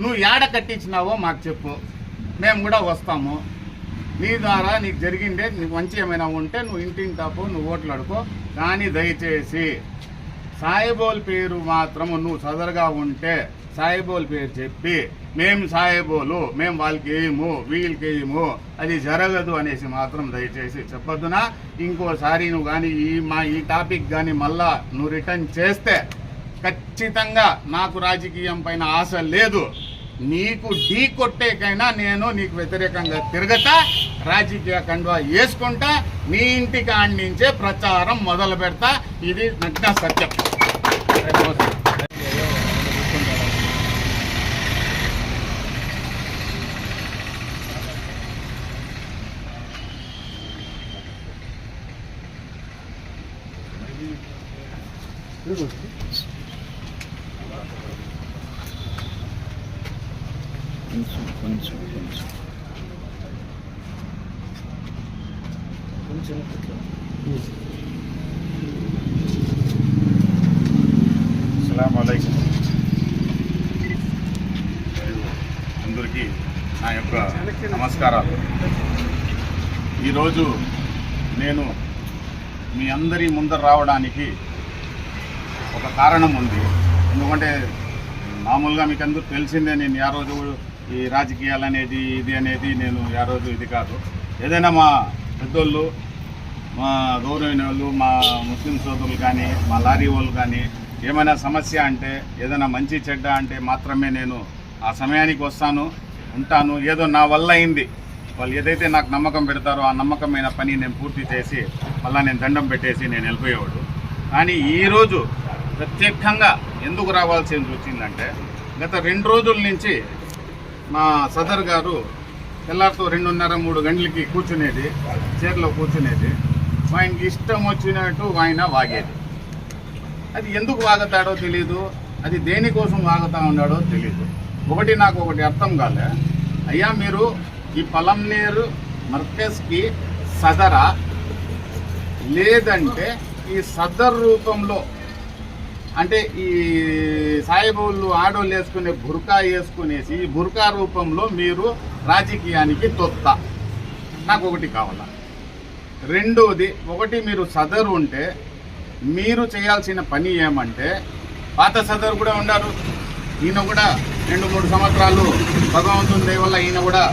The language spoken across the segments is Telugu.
నువ్వు ఏడ కట్టించినావో మాకు చెప్పు. మేము కూడా వస్తాము. నీ ద్వారా నీకు జరిగిందే నీకు మంచి ఏమైనా ఉంటే నువ్వు ఇంటిని తాపు నువ్వు ఓట్లు అడుకో. కానీ దయచేసి. సాయిబోల్ పేరు మాత్రము నువ్వు సదరుగా ఉంటే సాయిబోల్ పేరు చెప్పి మేము సాయిబోలు మేము వాళ్ళకి వేయము వీళ్ళకి వేయము అది జరగదు అనేసి మాత్రం దయచేసి చెప్పొద్దునా? ఇంకోసారి నువ్వు కానీ ఈ మా ఈ టాపిక్ కానీ మళ్ళా నువ్వు రిటర్న్ చేస్తే ఖచ్చితంగా నాకు రాజకీయం పైన ఆశ లేదు. నీకు ఢీ కొట్టేకైనా నేను నీకు వ్యతిరేకంగా తిరగతా రాజకీయ కండువా వేసుకుంటా నీ ఇంటికి ఆడించే ప్రచారం మొదలు పెడతా. ఇది నగ్న సత్యం. కొంచెం కొంచెం అందరికీ నా యొక్క నమస్కారాలు. ఈరోజు నేను మీ అందరి ముందర రావడానికి ఒక కారణం ఉంది. ఎందుకంటే మామూలుగా మీకు అందరూ తెలిసిందే నేను ఆ రోజు ఈ రాజకీయాలు అనేది ఇది అనేది నేను ఆ రోజు ఇది కాదు. ఏదైనా మా పెద్దోళ్ళు మా గౌరవైన వాళ్ళు మా ముస్లిం సోదరులు కానీ మా లారీ వాళ్ళు కానీ ఏమైనా సమస్య అంటే ఏదైనా మంచి చెడ్డ అంటే మాత్రమే నేను ఆ సమయానికి వస్తాను ఉంటాను. ఏదో నా వల్ల అయింది. వాళ్ళు ఏదైతే నాకు నమ్మకం పెడతారో ఆ నమ్మకమైన పని నేను పూర్తి చేసి మళ్ళీ నేను దండం పెట్టేసి నేను వెళ్ళిపోయేవాడు. కానీ ఈరోజు ప్రత్యేకంగా ఎందుకు రావాల్సి వచ్చిందంటే గత రెండు రోజుల నుంచి మా సదర్ గారు తెల్లారితో రెండున్నర మూడు గంటలకి కూర్చునేది చైర్లో కూర్చునేది. ఆయనకి ఇష్టం వచ్చినట్టు ఆయన వాగేది. అది ఎందుకు వాగుతాడో తెలియదు అది దేనికోసం వాగుతా ఉన్నాడో తెలియదు ఒకటి నాకు ఒకటి అర్థం కాలే. అయ్యా మీరు ఈ పలంనేరు మర్కజ్కి సదరా లేదంటే ఈ సదర్ రూపంలో అంటే ఈ సాయిబులు ఆడోళ్ళు వేసుకునే బుర్కా వేసుకునేసి ఈ బుర్కా రూపంలో మీరు రాజకీయానికి తొత్త. నాకు ఒకటి కావాలా? రెండోది ఒకటి మీరు సదరు ఉంటే మీరు చేయాల్సిన పని ఏమంటే పాత సదరు కూడా ఉన్నారు ఈయన కూడా రెండు మూడు సంవత్సరాలు భగవంతుని వల్ల ఈయన కూడా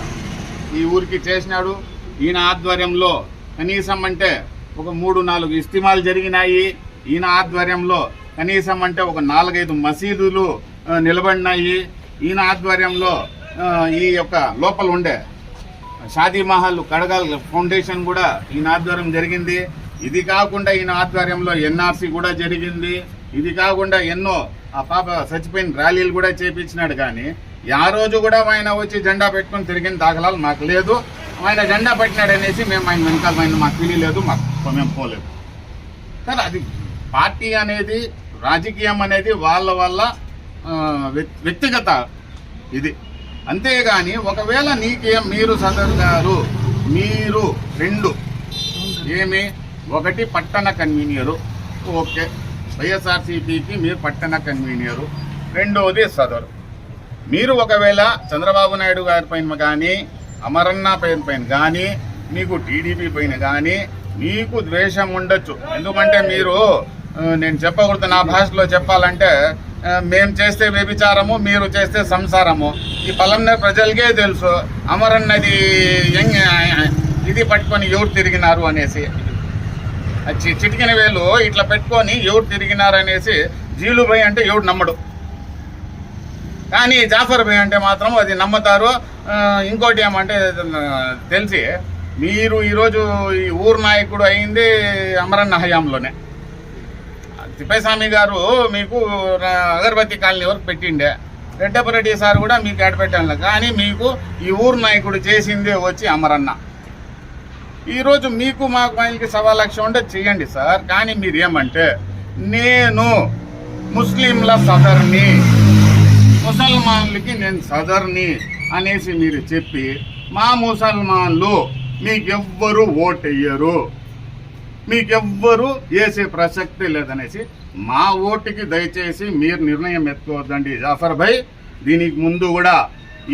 ఈ ఊరికి చేసినాడు. ఈయన ఆధ్వర్యంలో కనీసం అంటే ఒక మూడు నాలుగు ఇస్తిమాలు జరిగినాయి. ఈయన ఆధ్వర్యంలో కనీసం అంటే ఒక నాలుగైదు మసీదులు నిలబడినాయి. ఈయన ఆధ్వర్యంలో ఈ యొక్క లోపల ఉండే షాదీ మహల్ కడగాల్ ఫౌండేషన్ కూడా ఈయన ఆధ్వర్యం జరిగింది. ఇది కాకుండా ఈయన ఆధ్వర్యంలో ఎన్ఆర్సీ కూడా జరిగింది. ఇది కాకుండా ఎన్నో ఆ పాప చచ్చిపోయిన ర్యాలీలు కూడా చేపించినాడు కానీ ఆ రోజు కూడా ఆయన వచ్చి జెండా పెట్టుకొని తిరిగిన దాఖలాలు మాకు లేదు. ఆయన జెండా పెట్టినాడు అనేసి మేము ఆయన వెనకాల ఆయన మాకు తెలియలేదు మాకు మేము పోలేదు. కానీ అది పార్టీ అనేది రాజకీయం అనేది వాళ్ళ వల్ల వ్యక్- వ్యక్తిగత ఇది. అంతేగాని ఒకవేళ నీకేం మీరు సదరుగారు మీరు రెండు. ఏమి? ఒకటి పట్టణ కన్వీనియరు. ఓకే. వైఎస్ఆర్సీపీకి మీరు పట్టణ కన్వీనియరు. రెండవది సదరు. మీరు ఒకవేళ చంద్రబాబు నాయుడు గారి పైన కానీ అమరన్న పైన పైన కానీ మీకు టీడీపీ పైన కానీ మీకు ద్వేషం ఉండొచ్చు. ఎందుకంటే మీరు నేను చెప్పకూడదు నా భాషలో చెప్పాలంటే మేము చేస్తే వ్యభిచారము మీరు చేస్తే సంసారము. ఈ పలంనే ప్రజలకే తెలుసు అమరన్నది యంగ్ ఇది పట్టుకొని ఎవరు తిరిగినారు అనేసి. చి- చిటికిన వేలు ఇట్లా పెట్టుకొని ఎవరు తిరిగినారు అనేసి జీలుభాయ్ అంటే ఎవడు నమ్మడు. కానీ జాఫర్ భాయ్ అంటే మాత్రం అది నమ్ముతారు. ఇంకోటి ఏమంటే తెలిసి మీరు ఈరోజు ఈ ఊరు నాయకుడు అయింది అమరన్న హయాంలోనే. తిప్పైస్వామి గారు మీకు అగరబత్తి కాలనీ వరకు పెట్టిండే. రెడ్డపరెడ్డి సార్ కూడా మీకు ఎడపెట్టాను కానీ మీకు ఈ ఊరు నాయకుడు చేసిందే వచ్చి అమరన్న. ఈరోజు మీకు మాకు ఆయనకి సవా లక్ష ఉంటే చేయండి సార్. కానీ మీరు ఏమంటే నేను ముస్లింల సదర్ని ముసల్మాన్లకి నేను సదర్ని అనేసి మీరు చెప్పి మా ముసల్మాన్లు మీకెవ్వరు ఓటెయ్యరు. మీకెవ్వరు వేసే ప్రసక్తి లేదనేసి మా ఓటుకి దయచేసి మీరు నిర్ణయం ఎత్తుకోవద్దండి. జాఫర్ భాయ్ దీనికి ముందు కూడా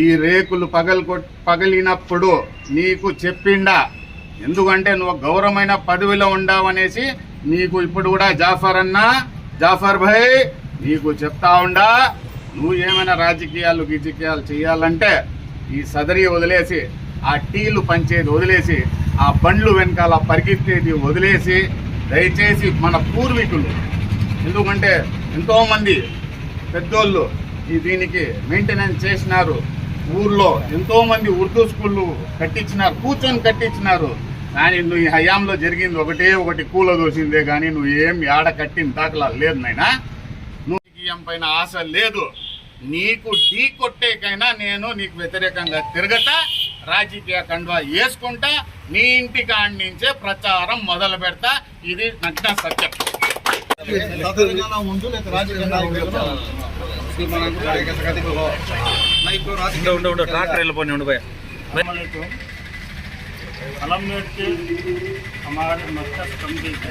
ఈ రేకులు పగలు పగిలినప్పుడు నీకు చెప్పిండా? ఎందుకంటే నువ్వు గౌరవమైన పదవిలో ఉండావనేసి నీకు ఇప్పుడు కూడా జాఫర్ అన్నా? జాఫర్ భాయ్ నీకు చెప్తా ఉండా? నువ్వు ఏమైనా రాజకీయాలు గిజకీయాలు చేయాలంటే ఈ సదరి వదిలేసి ఆ టీలు పంచేది వదిలేసి ఆ బండ్లు వెనకాల పరిగెత్తేది వదిలేసి దయచేసి మన పూర్వీకులు ఎందుకంటే ఎంతోమంది పెద్దోళ్ళు ఈ దీనికి మెయింటెనెన్స్ చేసినారు. ఊర్లో ఎంతోమంది ఉర్దూ స్కూళ్ళు కట్టించినారు కూర్చొని కట్టించినారు కానీ నువ్వు ఈ హయాంలో జరిగింది ఒకటే ఒకటి కూల దోసిందే కానీ నువ్వు ఏం ఆడ కట్టిన దాఖలా లేదు నాయనా. నువ్వు పైన ఆశ లేదు. నీకు ఢీ కొట్టేకైనా నేను నీకు వ్యతిరేకంగా తిరగతా. రాజకీయ కండువా వేసుకుంటా నీ ఇంటి కాడి నుంచే ప్రచారం మొదలు పెడతా ఇది నగ్న సత్యం తెలంగాణ ముందు లేదా రాజకీయంగా ఉండు ఉండు ఉండు ట్రాక్టర్ వెళ్ళిపోయి ఉండు భయ वालेकुम अलमनेट के हमारे मरकज कमेटी के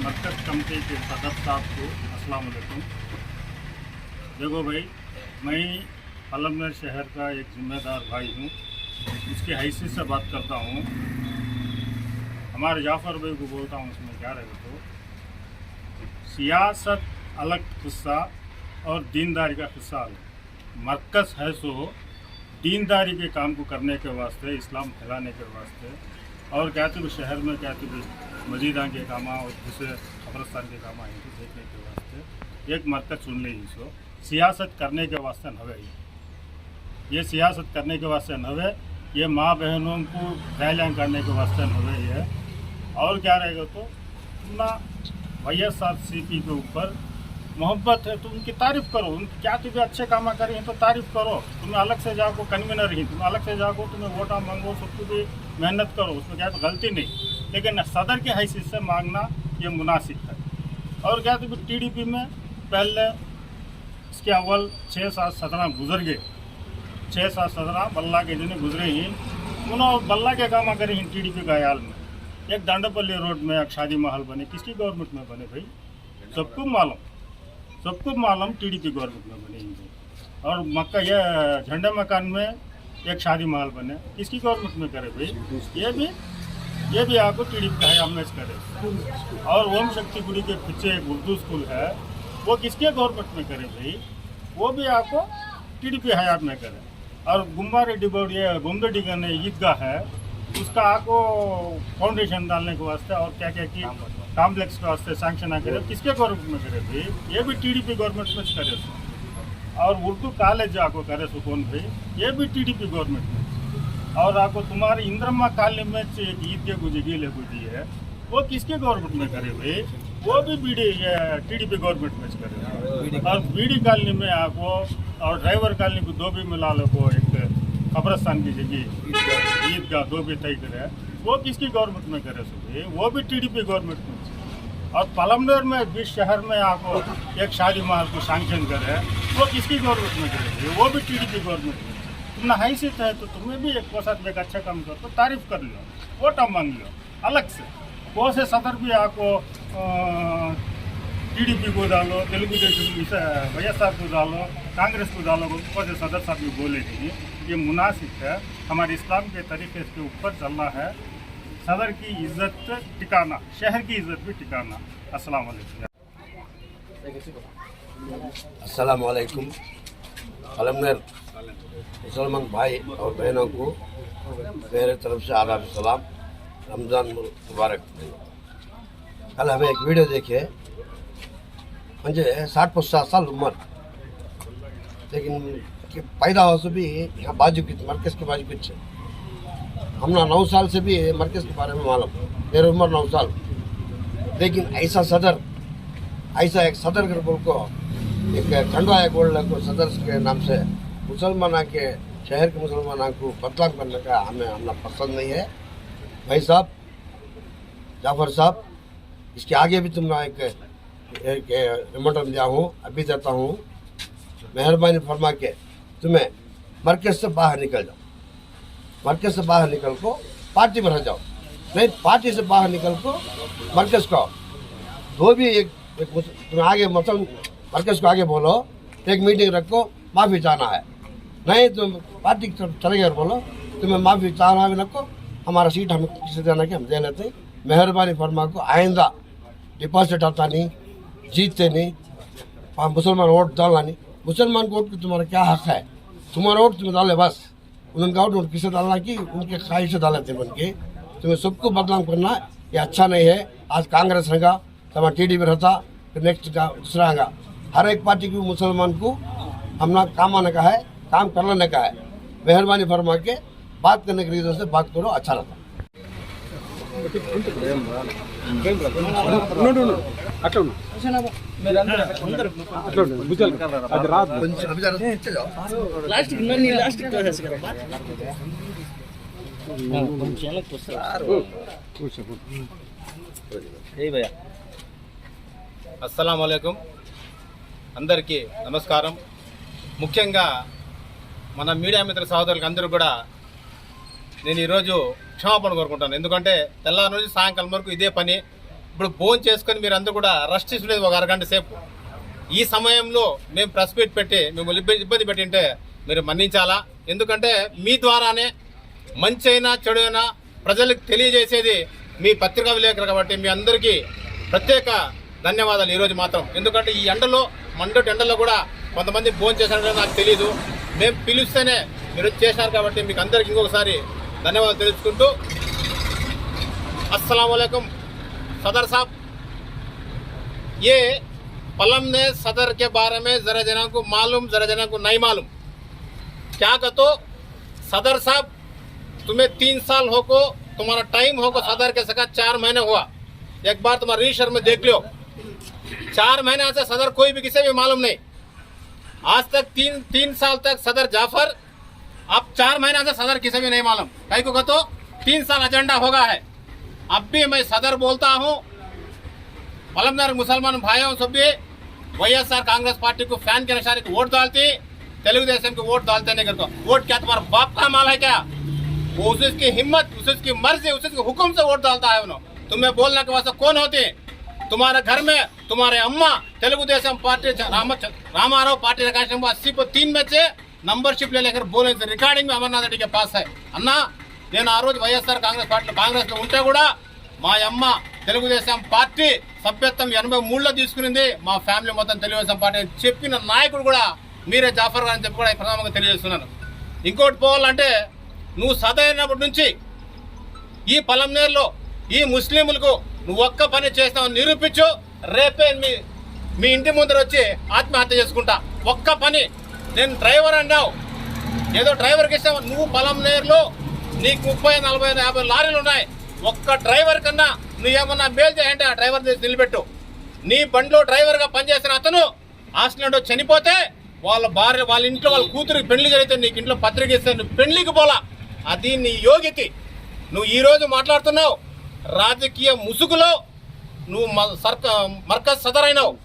मरकज कमेटी के सदर साहब को अस्सलाम वालेकुम देखो भाई मैं अलमनेर शहर का एक जिम्मेदार भाई हूँ। इसकी हैसियत से बात करता हूँ। हमारे जाफ़र भाई को बोलता हूँ, उसमें क्या रहे तो। सियासत अलग हिस्सा और दीनदारी का हिस्सा अलग। मरकज़ है सो, दीनदारी के काम को करने के वास्ते, इस्लाम फैलाने के वास्ते। और क्या तो शहर में क्या तो मजीदा के काम और दूसरे कब्रस्तान के काम इनको देखने के वास्ते। एक मरकज चुन ली इसको सियासत करने के वास्ते न है ये सियासत करने के वास्ते न है ये माँ बहनों को रैलियाँ करने के वास्ते न है ये। और क्या रहेगा तो ना एस आर सी पी के ऊपर मोहब्बत है तो उनकी तारीफ़ करो उन क्या तुम्हें अच्छे काम कर हैं तो तारीफ़ करो। तुम्हें अलग से जाको कन्वीनर ही तुम अलग से जाको तुम्हें वोटा मांगो, सबको भी मेहनत करो, उसमें क्या तो गलती नहीं। लेकिन सदर की हैसियत से मांगना ये मुनासिब है। और क्या तो टीडीपी में पहले इसके अव्वल छः सात सत्रह गुजर गए। छः सात सत्रह बल्ला के दिन गुजरे ही उन्होंने बल्ला के काम करे ही टीडीपी का याल में। एक दांडोपल्ली रोड में एक शादी महल बने। किसकी गवर्नमेंट में बने भाई? सबको मालूम। सबको मालूम टी डी पी गवर्नमेंट में बने हिंदू और मक्का, ये झंडा मकान में एक शादी महल बने। किसकी गवर्नमेंट में करे भाई? ये भी ये भी आपको टी डी पी का है, हमने करे। और ओम शक्ति गुड़ी के पीछे एक उर्दू स्कूल है। वो किसके गवर्नमेंट में करे भाई? वो भी आपको टी डी पी हयात में करे। और गुम्बा रेड्डी बोर्ड ये गुम्बेडी का ईदगाह है, उसका आपको फाउंडेशन डालने के वास्ते और क्या क्या की कॉम्प्लेक्स के वास्ते सैंक्शन आ करे, किसके गवर्नमेंट में करे भाई? ये भी टीडीपी गवर्नमेंट में करे और उर्दू कॉलेज आपको करे सो कौन भाई? ये भी टीडीपी गवर्नमेंट में। और आपको तुम्हारी इंद्रम्मा कॉलोनी में एक ईदगाह जगह ले दी है, वो किसके गवर्नमेंट में करे भाई? वो भी बीडी टीडीपी गवर्नमेंट में करे और बीडी कॉलोनी में आपको और ड्राइवर कॉलोनी को भी मिला लो को एक कब्रस्तान की जगह ईदगाह दो भी तय करे। वो किसकी गवर्नमेंट में करे सो वो भी टीडीपी गवर्नमेंट में और पलमनेर में बीच शहर में आपको एक शादी महल को सैंक्शन करे, वो किसकी गवर्नमेंट में करे वो भी टीडीपी गवर्नमेंट में तुमने हैसियत है तो तुम्हें भी एक साथ में एक अच्छा काम करो तो तारीफ़ कर लो वोटा मांग लो अलग से। वो से सदर भी आपको वाई एस आर को डालो कांग्रेस डालो वो से सदर साहब भी बोले नहीं ये मुनासिब है। हमारे इस्लाम के तरीके के ऊपर चलना है। सदर की इज़्ज़त टिकाना, शहर की इज़्ज़त भी टिकाना। वालेकुम अस्सलाम वालेकुम मुसलमान भाई और बहनों को मेरे तरफ़ से आदाब सलाम रमज़ान मुबारक। कल हमें एक वीडियो देखे म्हणजे साठ पचास साल उम्र. लेकिन पैदा हो से भी यहाँ बाजू की, मरकज़ के बाजू कुछ हमने नौ साल से भी मरकज़ के बारे में मालूम। मेरी उम्र नौ साल। लेकिन ऐसा सदर, ऐसा एक सदर के बोल को, एक खंडवा एक बोल को सदर के नाम से मुसलमान के, शहर के मुसलमान को बदलाव करने का हमें हमें पसंद नहीं है। भाई साहब, जाफ़र साहब, इसके आगे भी तुम एक रिमोटन दिया हूँ अभी देता हूँ। मेहरबानी फरमा के तुम्हें मरकज से बाहर निकल जाओ। मरकज से बाहर निकल को पार्टी में रह जाओ। नहीं पार्टी से बाहर निकल को मरकज को। वो भी एक, एक मुस- तुम आगे मतलब मरकज को आगे बोलो। एक मीटिंग रखो माफ़ी चाहना है। नहीं तुम पार्टी की चले गए बोलो तुम्हें माफ़ी चाहना भी रखो। हमारा सीट हम किसी देना कि हम दे लेते मेहरबानी फरमा को आइंदा। डिपॉजिट आता नहीं। जीतते नहीं हाँ, मुसलमान वोट डालना। नहीं मुसलमान को वोट तुम्हारा क्या हक है? तुम्हारा वोट तुम्हें डाले बस। उनका वोट किसे डालना की उनके ख्वाहिश से डाले थे बन के तुम्हें सबको बदनाम करना ये अच्छा नहीं है। आज कांग्रेस रहेगा तुम्हारा टी डी भी रहता फिर नेक्स्ट का दूसरा आएगा हर एक पार्टी की मुसलमान को हमने काम आने का है काम कर लेने का है। मेहरबानी फरमा के बात करने के रीजन से बात करो अच्छा ఉండు అస్సలం అందరికీ నమస్కారం. ముఖ్యంగా మన మీడియా మిత్ర సహోదరులకు అందరూ కూడా నేను ఈరోజు క్షమాపణ కోరుకుంటాను. ఎందుకంటే తెల్లారి నుంచి సాయంకాలం వరకు ఇదే పని. ఇప్పుడు ఫోన్ చేసుకొని మీరు అందరూ కూడా రెస్ట్ తీసుకునేది ఒక అరగంట సేపు. ఈ సమయంలో మేము ప్రెస్ మీట్ పెట్టి మిమ్మల్ని ఇబ్బంది పెట్టింటే మీరు మన్నించాలా? ఎందుకంటే మీ ద్వారానే మంచి అయినా చెడు అయినా ప్రజలకు తెలియజేసేది మీ పత్రికా విలేకరు కాబట్టి మీ అందరికీ ప్రత్యేక ధన్యవాదాలు ఈరోజు మాత్రం. ఎందుకంటే ఈ ఎండలో మండటి ఎండలో కూడా కొంతమంది ఫోన్ చేశారో నాకు తెలియదు మేము పిలిస్తేనే మీరు చేశారు కాబట్టి మీకు అందరికి ఇంకొకసారి ధన్యవాదాలు తెలుసుకుంటూ अस्सलाम वालेकुम सदर साहब ये पलम ने सदर के बारे में जरा जना को मालूम जरा जना को नहीं मालूम क्या कहते सदर साहब तुम्हें तीन साल हो को तुम्हारा टाइम हो को सदर के सका चार महीने हुआ एक बार तुम्हारा रजिस्टर में देख लो चार महीने से सदर कोई भी किसी भी मालूम नहीं आज तक तीन तीन साल तक सदर जाफर अब चार महीने से सदर किसी भी नहीं मालूम। कहीं को कहते तीन साल एजेंडा होगा है। अब भी मैं सदर बोलता हूँ पलमदार मुसलमान भाइयों सब भी वाईएसआर कांग्रेस पार्टी को फ़ैन के निशाने को वोट डालती तेलुगु देशम को वोट डालते नहीं करते। वोट क्या तुम्हारा बाप का माल है क्या? वो उस उसकी हिम्मत उस उसकी मर्ज़ी उस उसके हुक्म से वोट डालता है उन्होंने। तुम्हें बोलने के वास्ते कौन होते? तुम्हारे घर में, तुम्हारे अम्मा तेलुगु देशम पार्टी रामाराव पार्टी अस्सी को तीन में से నంబర్షిప్ లేక బోలేదు రికార్డింగ్ అమర్నాథ్ రెడ్డికి పాస్ అయ్యి అన్నా నేను ఆ రోజు వైఎస్ఆర్ కాంగ్రెస్ పార్టీలో కాంగ్రెస్లో ఉంటే కూడా మా అమ్మ తెలుగుదేశం పార్టీ సభ్యత్వం ఎనభై మూడులో తీసుకునింది. మా ఫ్యామిలీ మొత్తం తెలుగుదేశం పార్టీ చెప్పిన నాయకుడు కూడా మీరే జాఫర్ గారు అని చెప్పి కూడా ప్రధానంగా తెలియజేస్తున్నాను. ఇంకోటి పోవాలంటే నువ్వు సదైనప్పటి నుంచి ఈ పలంనేరులో ఈ ముస్లింలకు నువ్వు ఒక్క పని చేస్తావు నిరూపించు. రేపే మీ మీ ఇంటి ముందర వచ్చి ఆత్మహత్య చేసుకుంటా. ఒక్క పని నేను డ్రైవర్ అన్నావు. ఏదో డ్రైవర్కి ఇస్తావు నువ్వు పలంనేరులో నీకు ముప్పై నలభై యాభై లారీలు ఉన్నాయి. ఒక్క డ్రైవర్ కన్నా నువ్వు ఏమన్నా మేలు చేయంటే ఆ డ్రైవర్ నిలబెట్టు. నీ బండిలో డ్రైవర్గా పనిచేసిన అతను ఆక్సిడెంట్ చనిపోతే వాళ్ళ భార్య వాళ్ళ ఇంట్లో వాళ్ళ కూతురికి పెళ్ళి జరిగితే నీకు ఇంట్లో పత్రిక ఇస్తే నువ్వు పెళ్ళికి పోలా. అది నీ యోగితి నువ్వు ఈరోజు మాట్లాడుతున్నావు. రాజకీయ ముసుగులో నువ్వు మ- సర్క మర్కజ్ సదరైనావు.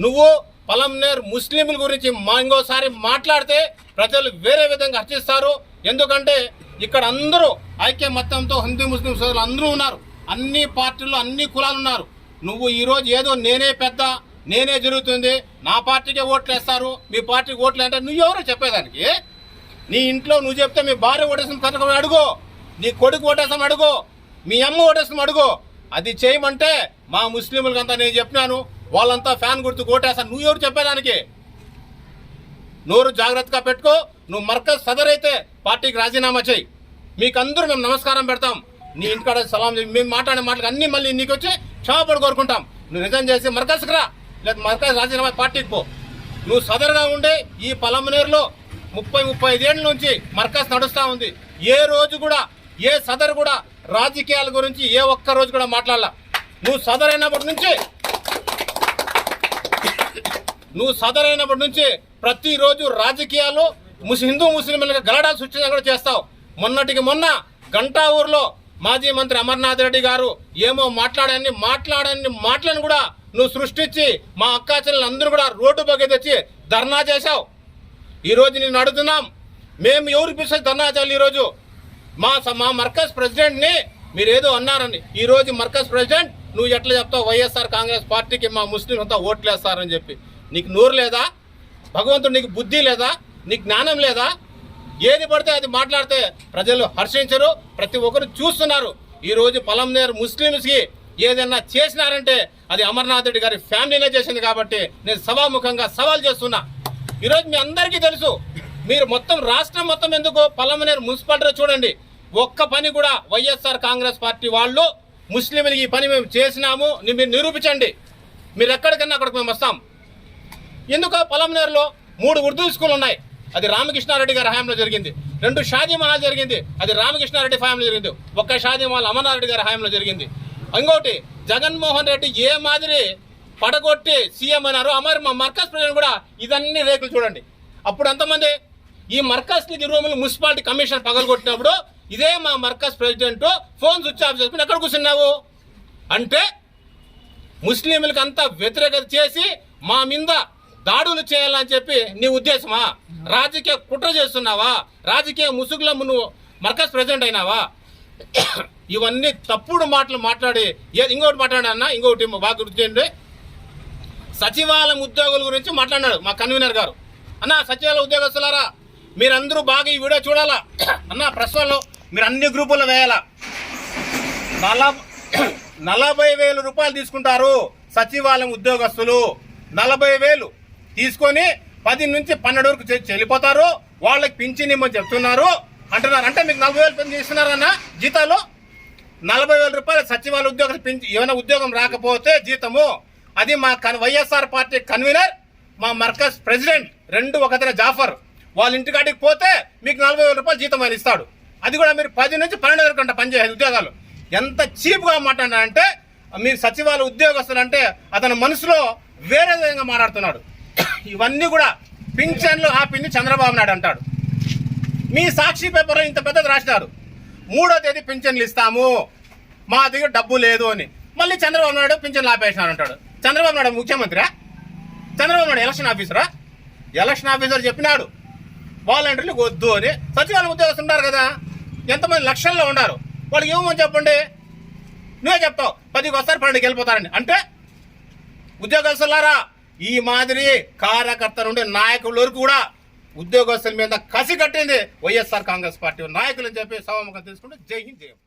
నువ్వు పలంనేర్ ముస్లింల గురించి మా ఇంకోసారి మాట్లాడితే ప్రజలు వేరే విధంగా హర్చిస్తారు ఎందుకంటే ఇక్కడ అందరూ ఐక్యమత్యంతో హిందూ ముస్లిం సోదరులు అందరూ ఉన్నారు. అన్ని పార్టీలు అన్ని కులాలు ఉన్నారు. నువ్వు ఈరోజు ఏదో నేనే పెద్ద నేనే జరుగుతుంది నా పార్టీకే ఓట్లు వేస్తారు మీ పార్టీకి ఓట్లు అంటే నువ్వు ఎవరో చెప్పేదానికి? నీ ఇంట్లో నువ్వు చెప్తే మీ భార్య ఓటేసిన కనుక అడుగు. నీ కొడుకు ఓటేసం అడుగు. మీ అమ్మ ఓటేసం అడుగు. అది చేయమంటే మా ముస్లింలకంతా నేను చెప్పినాను. వాళ్ళంతా ఫ్యాన్ గుర్తు కోటేసా నువ్వు ఎవరు చెప్పేదానికి? నోరు జాగ్రత్తగా పెట్టుకో. నువ్వు మర్కజ్ సదర్ అయితే పార్టీకి రాజీనామా చేయి. మీకు అందరూ మేము నమస్కారం పెడతాం. నీ ఇంటికాడ సలాం చెప్పి మేము మాట్లాడే మాటలు అన్ని మళ్ళీ నీకు వచ్చి క్షమాపణ కోరుకుంటాం. నువ్వు నిజం చేసి మర్కజ్కి రా. లేదా మర్కజ్ రాజీనామా పార్టీకి పో. నువ్వు సదరుగా ఉండే ఈ పలమనేరులో ముప్పై ముప్పై ఐదేళ్ళ నుంచి మర్కజ్ నడుస్తూ ఉంది. ఏ రోజు కూడా ఏ సదరు కూడా రాజకీయాల గురించి ఏ ఒక్క రోజు కూడా మాట్లాడాల. నువ్వు సదరైనప్పటి నుంచి నువ్వు సదరైనప్పటి నుంచి ప్రతిరోజు రాజకీయాలు ముస్ హిందూ ముస్లింలకు గలడాలు సృష్టించడం కూడా చేస్తావు. మొన్నటికి మొన్న గంటా ఊర్లో మాజీ మంత్రి అమర్నాథ్ రెడ్డి గారు ఏమో మాట్లాడని మాట్లాడని మాటలను కూడా నువ్వు సృష్టించి మా అక్కా అందరూ కూడా రోడ్డు పక్కకి తెచ్చి ధర్నా చేశావు. ఈరోజు నేను అడుగుతున్నాం. మేము ఎవరు పిలిచి ధర్నా చేయాలి ఈరోజు మా స- మా మర్కజ్ ప్రెసిడెంట్ని మీరు ఏదో అన్నారని. ఈరోజు మర్కజ్ ప్రెసిడెంట్ నువ్వు ఎట్లా చెప్తావు? వైఎస్ఆర్ కాంగ్రెస్ పార్టీకి మా ముస్లిం అంతా ఓట్లేస్తారని చెప్పి. నీకు నోరు లేదా? భగవంతుడు నీకు బుద్ధి లేదా? నీకు జ్ఞానం లేదా? ఏది పడితే అది మాట్లాడితే ప్రజలు హర్షించరు ప్రతి ఒక్కరు చూస్తున్నారు. ఈరోజు రోజు పలంనేరు ముస్లిమ్స్కి ఏదైనా చేసినారంటే అది అమర్నాథ్ రెడ్డి గారి ఫ్యామిలీనే చేసింది కాబట్టి నేను సభాముఖంగా సవాల్ చేస్తున్నా. ఈరోజు మీ అందరికీ తెలుసు మీరు మొత్తం రాష్ట్రం మొత్తం ఎందుకు పలమనేరు మున్సిపాలిటీలో చూడండి. ఒక్క పని కూడా వైఎస్ఆర్ కాంగ్రెస్ పార్టీ వాళ్ళు ముస్లింలకి ఈ పని మేము చేసినాము మీరు నిరూపించండి. మీరు ఎక్కడికన్నా అక్కడికి మేము వస్తాం. ఎందుకు పొలంనేరులో మూడు ఉర్దూ స్కూల్ ఉన్నాయి? అది రామకృష్ణారెడ్డి గారి హయాంలో జరిగింది. రెండు షాదీ మహల్ జరిగింది. అది రామకృష్ణారెడ్డి హయాంలో జరిగింది. ఒక్క షాదీ మహల్ అమర్నాథ్ గారి హయాంలో జరిగింది. ఇంకోటి జగన్మోహన్ రెడ్డి ఏ మాదిరి పడగొట్టి సీఎం అన్నారు అమర్ మా మర్కజ్ ప్రెసిడెంట్ కూడా ఇదన్నీ రేకులు చూడండి. అప్పుడు ఎంతమంది? ఈ మర్కజ్ రూములు మున్సిపాలిటీ కమిషనర్ పగలగొట్టినప్పుడు ఇదే మా మర్కజ్ ప్రెసిడెంట్ ఫోన్ స్విచ్ ఆఫ్ చేసుకుని ఎక్కడ కూర్చున్నావు? అంటే ముస్లింలకు అంతా వ్యతిరేకత చేసి మా మీద దాడులు చేయాలని చెప్పి నీ ఉద్దేశమా? రాజకీయ కుట్ర చేస్తున్నావా? రాజకీయ ముసుగులో నువ్వు మర్కజ్ ప్రెసిడెంట్ అయినావా? ఇవన్నీ తప్పుడు మాటలు మాట్లాడి ఇంకోటి మాట్లాడన్నా ఇంకోటి బాగా గుర్తు చేయండి. సచివాలయం ఉద్యోగుల గురించి మాట్లాడినాడు మా కన్వీనర్ గారు. అన్న సచివాలయ ఉద్యోగస్తులారా మీరందరూ బాగా ఈ వీడియో చూడాలా? అన్న ప్రశ్నలు మీరు అన్ని గ్రూపుల్లో వేయాలా? నలభై నలభై వేలు రూపాయలు తీసుకుంటారు సచివాలయం ఉద్యోగస్తులు. నలభై వేలు. తీసుకొని పది నుంచి పన్నెండు వరకు చెల్లిపోతారు. వాళ్ళకి పింఛన్ ఇమ్మని చెప్తున్నారు. అంటున్నారు. అంటే మీకు నలభై వేలు పెన్షన్ ఇస్తున్నారన్న జీతాలు? నలభై వేల రూపాయలు సచివాలయ ఉద్యోగం పెంచి ఏమైనా ఉద్యోగం రాకపోతే జీతము? అది మా కన్ వైఎస్ఆర్ పార్టీ కన్వీనర్ మా మర్కజ్ ప్రెసిడెంట్ రెండు ఒకతన జాఫర్. వాళ్ళ ఇంటికాడికి పోతే మీకు నలభై వేల రూపాయలు జీతం ఆయన ఇస్తాడు. అది కూడా మీరు పది నుంచి పన్నెండు వరకు అంటే పనిచేసే ఉద్యోగాలు. ఎంత చీప్గా మాట్లాడారంటే మీరు సచివాలయ ఉద్యోగస్తులు అంటే అతని మనసులో వేరే విధంగా మాట్లాడుతున్నాడు. ఇవన్నీ కూడా పింఛన్లు ఆపింది చంద్రబాబు నాయుడు అంటాడు. మీ సాక్షి పేపర్లో ఇంత పెద్దది రాసినారు. మూడో తేదీ పింఛన్లు ఇస్తాము. మా దగ్గర డబ్బు లేదు అని. మళ్ళీ చంద్రబాబు నాయుడు పింఛన్లు ఆపేసినారు అంటాడు. చంద్రబాబు నాయుడు ముఖ్యమంత్రి చంద్రబాబు నాయుడు ఎలక్షన్ ఆఫీసరా ఎలక్షన్ ఆఫీసర్ చెప్పినాడు. వాలంటీర్లు వద్దు అని. సచివాలయం ఉద్యోగస్తులు ఉన్నారు కదా. ఎంతమంది లక్షల్లో ఉన్నారు. వాళ్ళకి ఏమని చెప్పండి? నువ్వే చెప్తావు. పదికి వస్తారు పన్నెండుకి వెళ్ళిపోతారని. అంటే ఉద్యోగస్తులారా? ఈ మాదిరి కార్యకర్త నుండి నాయకుల వరకు కూడా ఉద్యోగస్తుల మీద కసి కట్టింది వైఎస్ఆర్ కాంగ్రెస్ పార్టీ నాయకులు అని చెప్పి సభాముఖం తీసుకుంటే జై హింద్ జయం